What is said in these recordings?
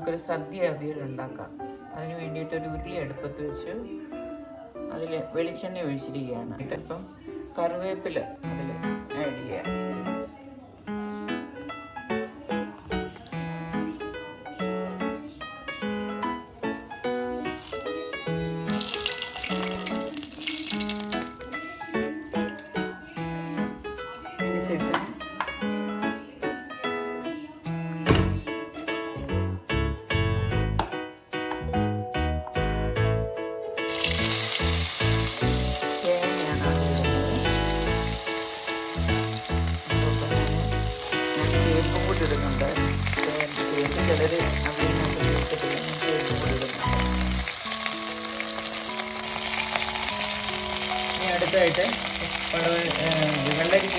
നമുക്കൊരു സദ്യ അവിയൽ ഉണ്ടാക്കാം. അതിന് വേണ്ടിയിട്ട് ഒരു ഉരുളി അടുപ്പത്ത് വെച്ച് അതിൽ വെളിച്ചെണ്ണ ഒഴിച്ചിരിക്കുകയാണ്. ഇപ്പം കറിവേപ്പില അതിൽ ചിലർ അതിനകത്ത് ഇനി അടുത്തായിട്ട് പടവ വെള്ളരിക്ക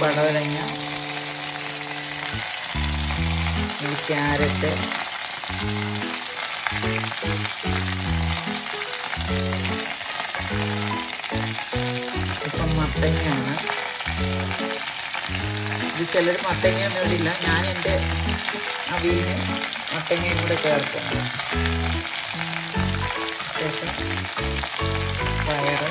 പടവരങ്ങ. ക്യാരറ്റ്. ഇപ്പം മത്തങ്ങയാണ്. ഇത് ചിലർ മത്തങ്ങ ഒന്നും ഇടില്ല. ഞാൻ എന്റെ അവിയലിന് മത്തങ്ങയും കൂടെ ചേർക്കുന്നു ശേഷം പയറ്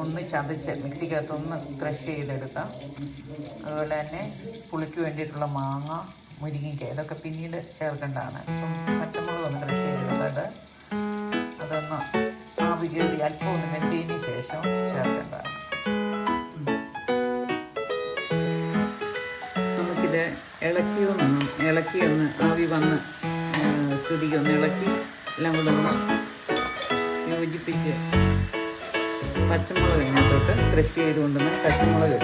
ഒന്ന് ചതച്ച് മിക്സിക്കകത്ത് ഒന്ന് ക്രഷ് ചെയ്തെടുക്കാം. അതുപോലെ തന്നെ പുളിക്ക് വേണ്ടിയിട്ടുള്ള മാങ്ങ മുരിങ്ങിക്ക ഇതൊക്കെ പിന്നീട് ചേർക്കേണ്ടതാണ്. പച്ചമുളക് ഒന്ന് ക്രഷ് ചെയ്തെടുത്തിട്ട് അതൊന്ന് ആ കയറി അല്പം ഒന്ന് വെന്തതിന് ശേഷം ചേർക്കേണ്ടതാണ്. നമുക്കിത് ഇളക്കി ഒന്ന് ഇളക്കി ഒന്ന് ആവി വന്ന് സ്തുതിക്കൊന്ന് ഇളക്കി എല്ലാം കൂടെ ഒന്ന് യോജിപ്പിച്ച് പച്ചമുളക് ഇതിനകത്തോട്ട് കൃഷി ചെയ്തുകൊണ്ടുവന്ന് പച്ചമുളക്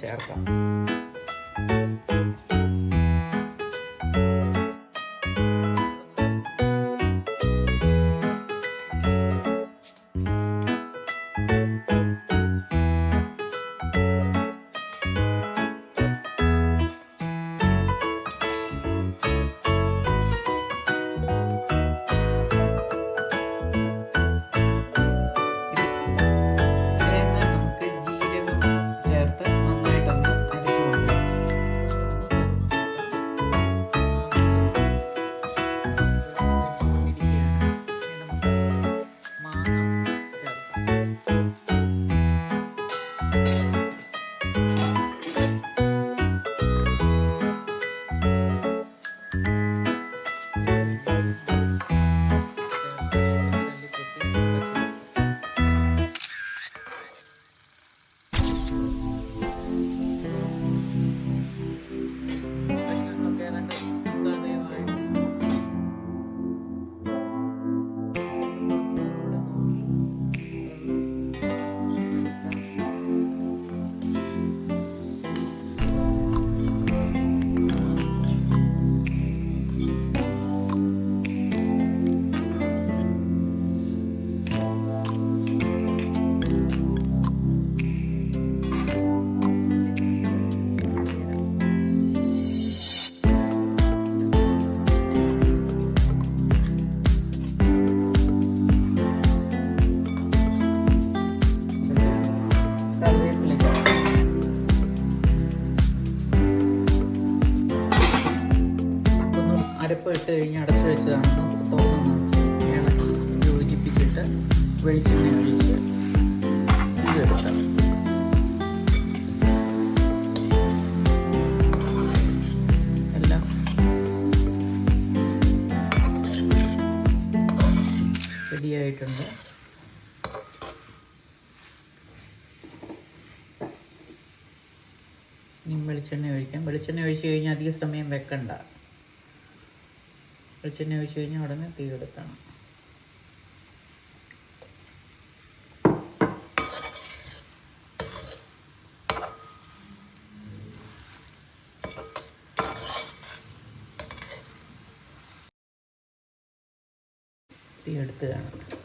ചേർക്കാം കഴിഞ്ഞ് അടച്ചു വെച്ചതാണെന്ന് തോന്നുന്നു ഇളക്കി യോജിപ്പിച്ചിട്ട് വെളിച്ചെണ്ണ ഒഴിച്ച് ഇതെടുക്കാം എല്ലാം. റെഡിയായിട്ടുണ്ട്. വെളിച്ചെണ്ണ ഒഴിക്കാം. വെളിച്ചെണ്ണ ഒഴിച്ച് കഴിഞ്ഞാൽ അധിക സമയം വെക്കണ്ട. വെളിച്ചെണ്ണ ഒഴിച്ച് കഴിഞ്ഞാൽ ഉടനെ തീ എടുക്കണം. തീ എടുത്ത് കാണാം.